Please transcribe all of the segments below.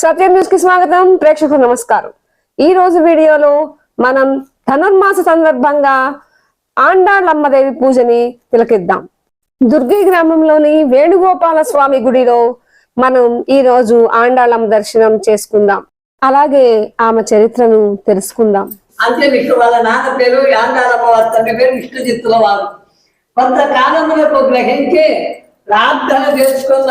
సత్యం న్యూస్కి స్వాగతం. ప్రేక్షకులకు నమస్కారం. ఈ రోజు వీడియోలో మనం ధనుర్మాస సందర్భంగా ఆండాళ్ళమ్మదేవి పూజని తిలకిద్దాం. దుర్గి గ్రామంలోని వేణుగోపాల స్వామి గుడిలో మనం ఈ రోజు ఆండాళ్ళమ్మ దర్శనం చేసుకుందాం. అలాగే ఆమె చరిత్రను తెలుసుకుందాం. అంతే వాళ్ళ నాన్న పేరు యాంగారమ్మ వారి తండ్రి పేరు విష్ణుజిత్తుల వారు. గ్రహించి ప్రార్థన చేసుకున్న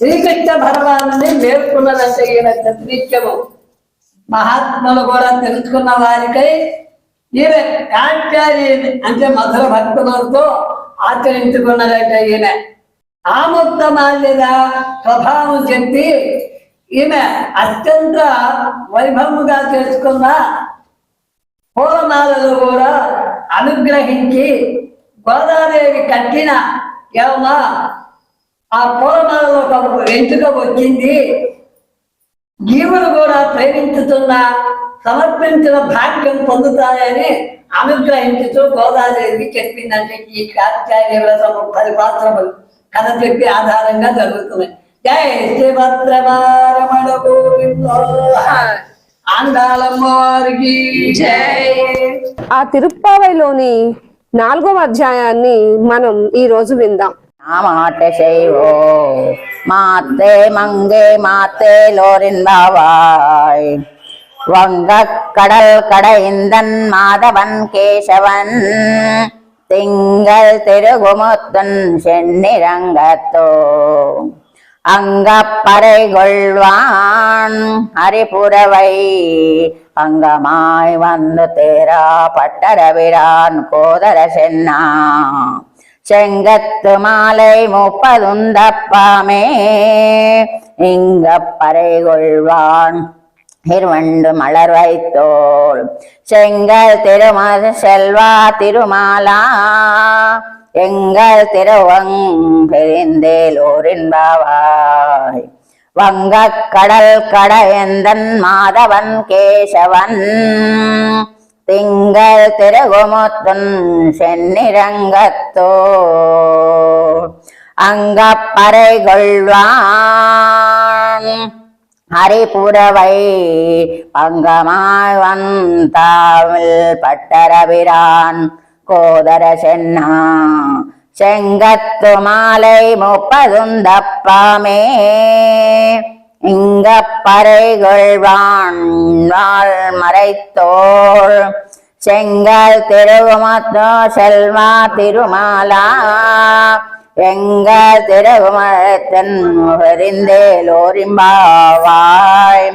శ్రీకృష్ణ భగవాను మేల్కొన్నదంటే ఈయన నిత్యము మహాత్ములు కూడా తెలుసుకున్న వారికై ఈయన కాంచారి అంటే మధుర భక్తులతో ఆచరించుకున్నదంటే ఈయన. ఆముక్త మాల్యద స్వభావం చెప్పి ఈమె అత్యంత వైభవముగా చేసుకున్న పూలమాలలు కూడా అనుగ్రహించి గోదాదేవి కట్టిన ఏమో ఆ పూలమాలలో తమకు వెంటుక వచ్చింది. జీవులు కూడా ప్రేమించుతున్న సమర్పించిన భాగ్యం పొందుతాయని అనుగ్రహించుతూ గోదాదేవి చెప్పిందంటే ఈ కాత్యాయ వ్రతము పది పాత్రములు. కథ చెప్పి ఆధారంగా జరుగుతున్నాయి. జయ శివత్రమారమణ ఆండాలమ్మ వారికి జై. ఆ తిరుప్పావైలోని నాలుగవ అధ్యాయాన్ని మనం ఈ రోజు విందాం. மாட்ட செய்வோ மாத்தே மங்கே மாத்தே லோரிந்தாவாய். வங்க கடல் கடைந்தன் மாதவன் கேசவன். திங்கள் திருகுமுத்தன் சென்னிரங்கத்தோ அங்கப்பறை கொள்வான் ஹரிபுரவை. அங்கமாய் வந்து தேரா பட்டரவிரான் கோதர சென்னா செங்கத்து மாலை முப்பதுந்தப்பாமே. இங்க பறை கொள்வான் இருவண்டு மலர் வைத்தோள். செங்கல் திருமத செல்வா திருமாலா. எங்கள் திருவங் பெரிந்தேலோரின் பாவாய். வங்கக் கடல் எந்தன் மாதவன் கேசவன். திங்கள் திருகுமுத்துன் சென்னிரங்கத்தோ அங்கப்பறை கொள்வான் ஹரிபுரவை பங்கமாய் வந்தாவில் பட்டரபிரான். கோதர சென்னா. செங்கத்து மாலை முப்பதுந்தப்பாமே இங்க பறைகொள்வான் வாழ் மறைத்தோள். செங்கல் திருவுமத்தோ செல்வா திருமாலா. எங்கள் திருவுமரத்தன் முகரிந்தேலோரிம்பாவாய்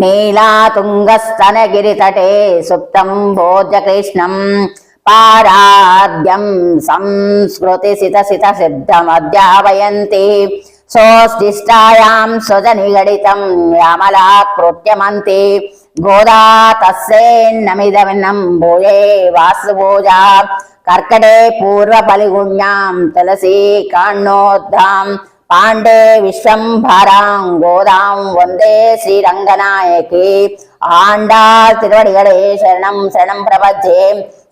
நீலா துங்கஸ்தனகிரி தடே சுப்தம் போஜ கிருஷ்ணம். பாராத்யம் சம்ஸ்கிருதி சித சித சித்தம் அத்தியாபயந்தி. सोऽष्टिष्टायां स्वजनिगडितं यामलाकृत्यमन्ति गोदा तस्येन्नमिदमिन्नं भूये वासुभोजा कर्कटे पूर्वफलिगुण्यां तुलसी काण्णोद्धाम् పాండే విశ్వంభరాం గోదాం వందే శ్రీరంగనాయకి ఆండాళ్ తిరువడిగడే శరణం శరణం ప్రపంచే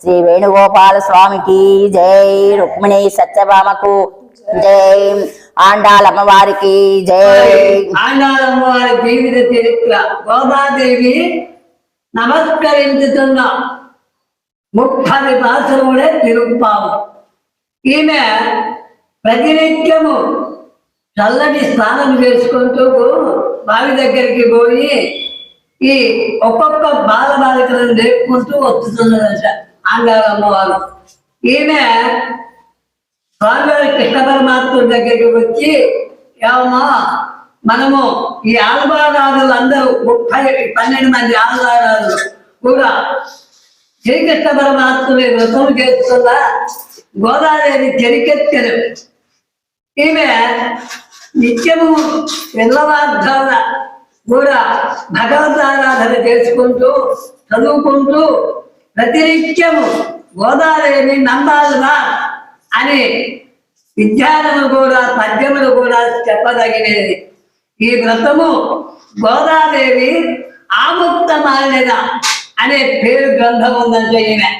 శ్రీ వేణుగోపాల స్వామికి జై రుక్మిణి సత్యభామకు జై. ఆండాల అమ్మవారికి జై జీవిత చరిత్ర. గోదాదేవి నమస్కరించుతున్న ముప్పది పాసములే తిరుగుతాము ఈమె ప్రతినిత్యము చల్లటి స్నానం చేసుకుంటూ బావి దగ్గరికి పోయి ఈ ఒక్కొక్క బాల బాలికలను లేపుకుంటూ వస్తున్నదట ఆండాల అమ్మవారు ఈమె స్వామివారి కృష్ణ పరమాత్ముడి దగ్గరికి వచ్చి ఏమో మనము ఈ ఆలబారాధులు అందరూ ముప్పై పన్నెండు మంది ఆలబారాధులు కూడా శ్రీకృష్ణ పరమాత్ముని వ్రతం చేస్తున్న గోదాదేవి చెరికెత్తెను ఈమె నిత్యము పిల్లవార్థాల కూడా భగవతారాధన చేసుకుంటూ చదువుకుంటూ ప్రతినిత్యము గోదాదేవి నందాలుగా అని విజ్ఞానము కూడా పద్యములు కూడా చెప్పదగినది. ఈ వ్రతము గోదాదేవి ఆముక్త మాలిన అనే పేరు గ్రంథం ఉందని ఈమె